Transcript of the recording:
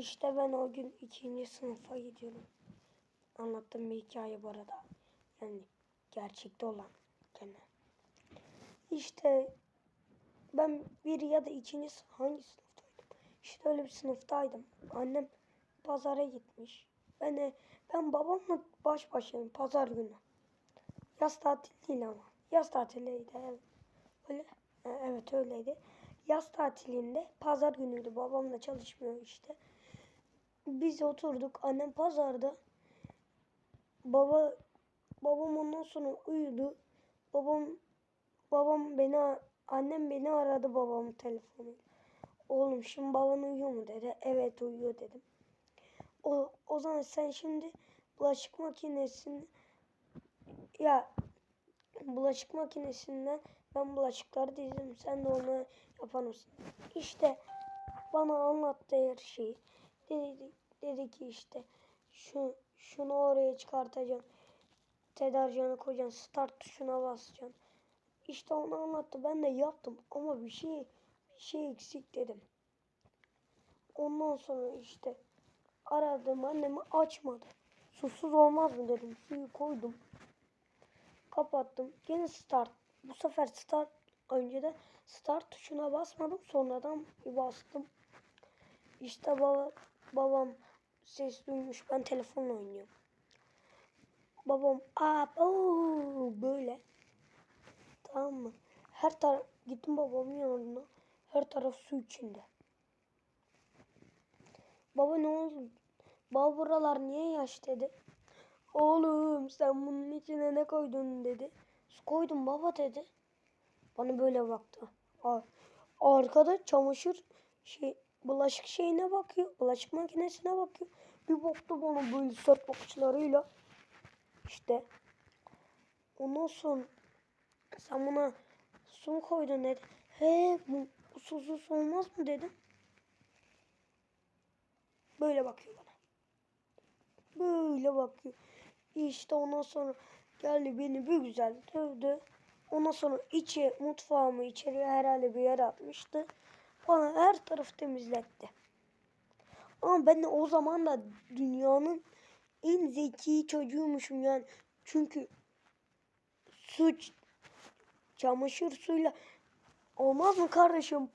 İşte ben o gün ikinci sınıfa gidiyorum. Anlattığım bir hikaye bu arada. Yani gerçekte olan gene. İşte ben bir ya da ikinci hangi sınıftaydım? İşte öyle bir sınıftaydım. Annem pazara gitmiş. Ben de, ben babamla baş başayım pazar günü. Yaz tatil değil ama. Yaz tatiliydi evet. Öyle. Evet öyleydi. Yaz tatilinde pazar günüydü. Babam da çalışmıyor işte. Biz oturduk. Annem pazarda. Baba babam ondan sonra uyudu. Babam babam beni annem beni aradı babamın telefonuyla. Oğlum şimdi baban uyuyor mu dedi. Evet uyuyor dedim. O, o zaman sen şimdi bulaşık makinesini ya bulaşık makinesinden ben bulaşıkları dizdim. Sen de onu yapar mısın? İşte bana anlattı her şeyi. Dedi, dedi ki işte şu şunu oraya çıkartacaksın. Tedarcanı koyacaksın. Start tuşuna basacaksın. İşte onu anlattı. Ben de yaptım ama bir şey bir şey eksik dedim. Ondan sonra işte aradım annemi açmadı. Susuz olmaz mı dedim. Suyu koydum. Kapattım. Gene start. Bu sefer start önce de start tuşuna basmadım. Sonradan bir bastım. İşte baba, babam ses duymuş. Ben telefonla oynuyorum. Babam aa oo, böyle. Tamam mı? Her taraf gittim babamın yanına. Her taraf su içinde. Baba ne oldu? Baba buralar niye yaş dedi. Oğlum sen bunun içine ne koydun dedi. Su koydum baba dedi. Bana böyle baktı. Ar- Arkada çamaşır şey bulaşık şeyine bakıyor. Bulaşık makinesine bakıyor. Bir baktı bana böyle sert bakışlarıyla. İşte ondan sonra sen buna su mu koydun dedi. He bu, susuz olmaz mı dedim. Böyle bakıyor bana. Böyle bakıyor. İşte ondan sonra geldi beni bir güzel dövdü. Ondan sonra içi mutfağımı içeriye herhalde bir yere atmıştı. Bana her tarafı temizletti. Ama ben de o zaman da dünyanın en zeki çocuğuymuşum yani. Çünkü su çamaşır suyla olmaz mı kardeşim?